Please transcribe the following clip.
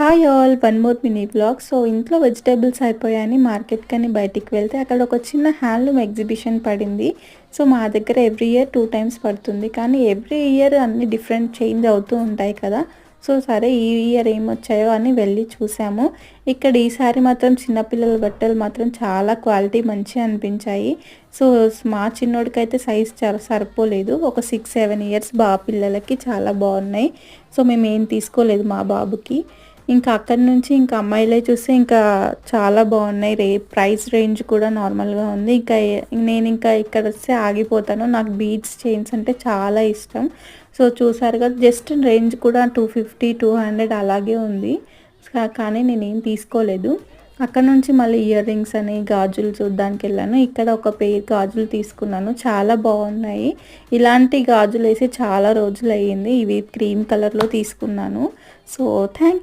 Hi all one more mini blog so ఇంట్లో vegetables అయిపోయాయని market కానీ బయటికి వెళ్తే అక్కడ ఒక చిన్న హ్యాండ్లూమ్ ఎగ్జిబిషన్ పడింది. సో మా దగ్గర ఎవ్రీ ఇయర్ టూ టైమ్స్ పడుతుంది. కానీ ఎవ్రీ ఇయర్ అన్ని డిఫరెంట్ చేంజ్ అవుతూ ఉంటాయి కదా. సో సరే ఈ ఇయర్ ఏం వచ్చాయో అని వెళ్ళి చూసాము. ఇక్కడ ఈసారి మాత్రం చిన్నపిల్లల బట్టలు మాత్రం చాలా క్వాలిటీ మంచి అనిపించాయి. సో మా చిన్నోడికైతే సైజ్ చాలా సరిపోలేదు. ఒక సిక్స్ సెవెన్ ఇయర్స్ బా పిల్లలకి చాలా బాగున్నాయి. సో మేము ఏం తీసుకోలేదు మా బాబుకి. ఇంకా అక్కడి నుంచి ఇంకా అమ్మాయిలే చూస్తే ఇంకా చాలా బాగున్నాయి. రే ప్రైస్ రేంజ్ కూడా నార్మల్గా ఉంది. ఇంకా నేను ఇంకా ఇక్కడ వస్తే ఆగిపోతాను. నాకు బీడ్స్ చైన్స్ అంటే చాలా ఇష్టం. సో చూసారు కదా జస్ట్ రేంజ్ కూడా టూ ఫిఫ్టీ టూ హండ్రెడ్ అలాగే ఉంది. కానీ నేనేం తీసుకోలేదు. అక్కడ నుంచి మళ్ళీ ఇయర్ రింగ్స్ అని గాజులు చూడ్డానికి వెళ్ళాను. ఇక్కడ ఒక పెయిర్ గాజులు తీసుకున్నాను. చాలా బాగున్నాయి. ఇలాంటి గాజులు వేసి చాలా రోజులు అయ్యింది ఇవి క్రీమ్ కలర్లో తీసుకున్నాను. So thank